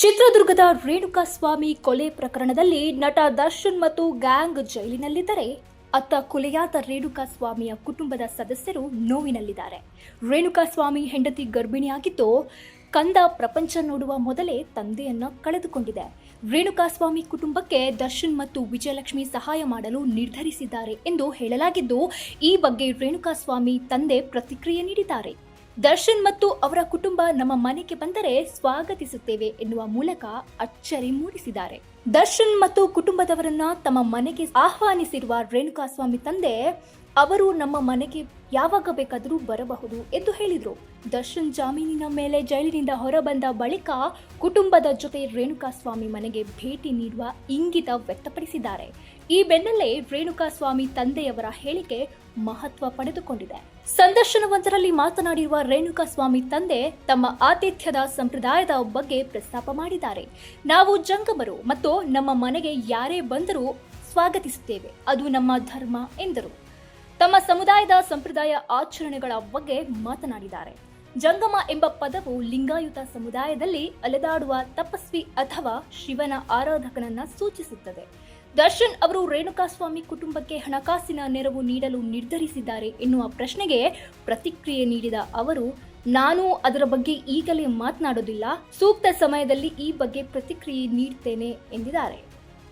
ಚಿತ್ರದುರ್ಗದ ರೇಣುಕಾಸ್ವಾಮಿ ಕೊಲೆ ಪ್ರಕರಣದಲ್ಲಿ ನಟ ದರ್ಶನ್ ಮತ್ತು ಗ್ಯಾಂಗ್ ಜೈಲಿನಲ್ಲಿದ್ದರೆ ಅತ್ತ ಕೊಲೆಯಾದ ರೇಣುಕಾಸ್ವಾಮಿಯ ಕುಟುಂಬದ ಸದಸ್ಯರು ನೋವಿನಲ್ಲಿದ್ದಾರೆ. ರೇಣುಕಾಸ್ವಾಮಿ ಹೆಂಡತಿ ಗರ್ಭಿಣಿಯಾಗಿದ್ದು ಕಂದ ಪ್ರಪಂಚ ನೋಡುವ ಮೊದಲೇ ತಂದೆಯನ್ನು ಕಳೆದುಕೊಂಡಿದೆ. ರೇಣುಕಾಸ್ವಾಮಿ ಕುಟುಂಬಕ್ಕೆ ದರ್ಶನ್ ಮತ್ತು ವಿಜಯಲಕ್ಷ್ಮಿ ಸಹಾಯ ಮಾಡಲು ನಿರ್ಧರಿಸಿದ್ದಾರೆ ಎಂದು ಹೇಳಲಾಗಿದ್ದು, ಈ ಬಗ್ಗೆ ರೇಣುಕಾಸ್ವಾಮಿ ತಂದೆ ಪ್ರತಿಕ್ರಿಯೆ ನೀಡಿದ್ದಾರೆ. ದರ್ಶನ್ ಮತ್ತು ಅವರ ಕುಟುಂಬ ನಮ್ಮ ಮನೆಗೆ ಬಂದರೆ ಸ್ವಾಗತಿಸುತ್ತೇವೆ ಎನ್ನುವ ಮೂಲಕ ಅಚ್ಚರಿ ಮೂಡಿಸಿದ್ದಾರೆ. ದರ್ಶನ್ ಮತ್ತು ಕುಟುಂಬದವರನ್ನ ತಮ್ಮ ಮನೆಗೆ ಆಹ್ವಾನಿಸಿರುವ ರೇಣುಕಾಸ್ವಾಮಿ ತಂದೆ ಅವರು ನಮ್ಮ ಮನೆಗೆ ಯಾವಾಗ ಬೇಕಾದರೂ ಬರಬಹುದು ಎಂದು ಹೇಳಿದರು. ದರ್ಶನ್ ಜಾಮೀನಿನ ಮೇಲೆ ಜೈಲಿನಿಂದ ಹೊರಬಂದ ಬಳಿಕ ಕುಟುಂಬದ ಜೊತೆ ರೇಣುಕಾಸ್ವಾಮಿ ಮನೆಗೆ ಭೇಟಿ ನೀಡುವ ಇಂಗಿತ ವ್ಯಕ್ತಪಡಿಸಿದ್ದಾರೆ. ಈ ಬೆನ್ನಲ್ಲೇ ರೇಣುಕಾಸ್ವಾಮಿ ತಂದೆಯವರ ಹೇಳಿಕೆ ಮಹತ್ವ ಪಡೆದುಕೊಂಡಿದೆ. ಸಂದರ್ಶನವೊಂದರಲ್ಲಿ ಮಾತನಾಡಿರುವ ರೇಣುಕಾಸ್ವಾಮಿ ತಂದೆ ತಮ್ಮ ಆತಿಥ್ಯದ ಸಂಪ್ರದಾಯದ ಬಗ್ಗೆ ಪ್ರಸ್ತಾಪ ಮಾಡಿದ್ದಾರೆ. ನಾವು ಜಂಗಮರು ಮತ್ತು ನಮ್ಮ ಮನೆಗೆ ಯಾರೇ ಬಂದರೂ ಸ್ವಾಗತಿಸುತ್ತೇವೆ. ಅದು ನಮ್ಮ ಧರ್ಮ ಎಂದರು. ತಮ್ಮ ಸಮುದಾಯದ ಸಂಪ್ರದಾಯ ಆಚರಣೆಗಳ ಬಗ್ಗೆ ಮಾತನಾಡಿದ್ದಾರೆ. ಜಂಗಮ ಎಂಬ ಪದವು ಲಿಂಗಾಯುತ ಸಮುದಾಯದಲ್ಲಿ ಅಲೆದಾಡುವ ತಪಸ್ವಿ ಅಥವಾ ಶಿವನ ಆರಾಧಕನನ್ನ ಸೂಚಿಸುತ್ತದೆ. ದರ್ಶನ್ ಅವರು ರೇಣುಕಾಸ್ವಾಮಿ ಕುಟುಂಬಕ್ಕೆ ಹಣಕಾಸಿನ ನೆರವು ನೀಡಲು ನಿರ್ಧರಿಸಿದ್ದಾರೆ ಎನ್ನುವ ಪ್ರಶ್ನೆಗೆ ಪ್ರತಿಕ್ರಿಯೆ ನೀಡಿದ ಅವರು, ನಾನು ಅದರ ಬಗ್ಗೆ ಈಗಲೇ ಮಾತನಾಡೋದಿಲ್ಲ. ಸೂಕ್ತ ಸಮಯದಲ್ಲಿ ಈ ಬಗ್ಗೆ ಪ್ರತಿಕ್ರಿಯೆ ನೀಡ್ತೇನೆ ಎಂದಿದ್ದಾರೆ.